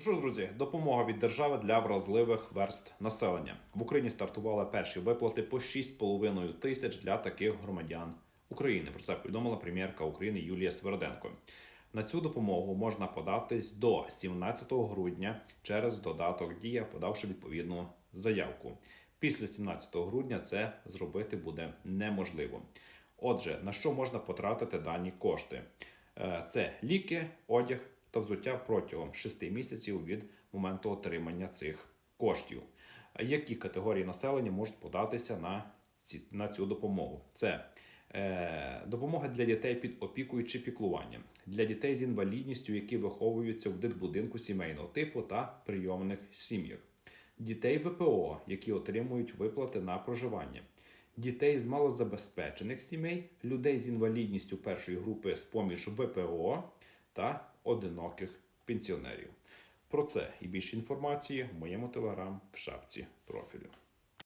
Ну що ж, друзі, допомога від держави для вразливих верст населення. В Україні стартували перші виплати по 6,5 тисяч для таких громадян України. Про це повідомила прем'єрка України Юлія Сверденко. На цю допомогу можна податись до 17 грудня через додаток Дія, подавши відповідну заявку. Після 17 грудня це зробити буде неможливо. Отже, на що можна потратити дані кошти? Е, Це ліки, одяг та взуття протягом 6 місяців від моменту отримання цих коштів. Які категорії населення можуть податися на, ці, на цю допомогу? Це е, допомога для дітей під опікою чи піклуванням, для дітей з інвалідністю, які виховуються в дитбудинку сімейного типу та прийомних сім'ях, дітей ВПО, які отримують виплати на проживання, дітей з малозабезпечених сімей, людей з інвалідністю першої групи з поміж ВПО та одиноких пенсіонерів. Про це і більше інформації в моєму телеграм в шапці профілю.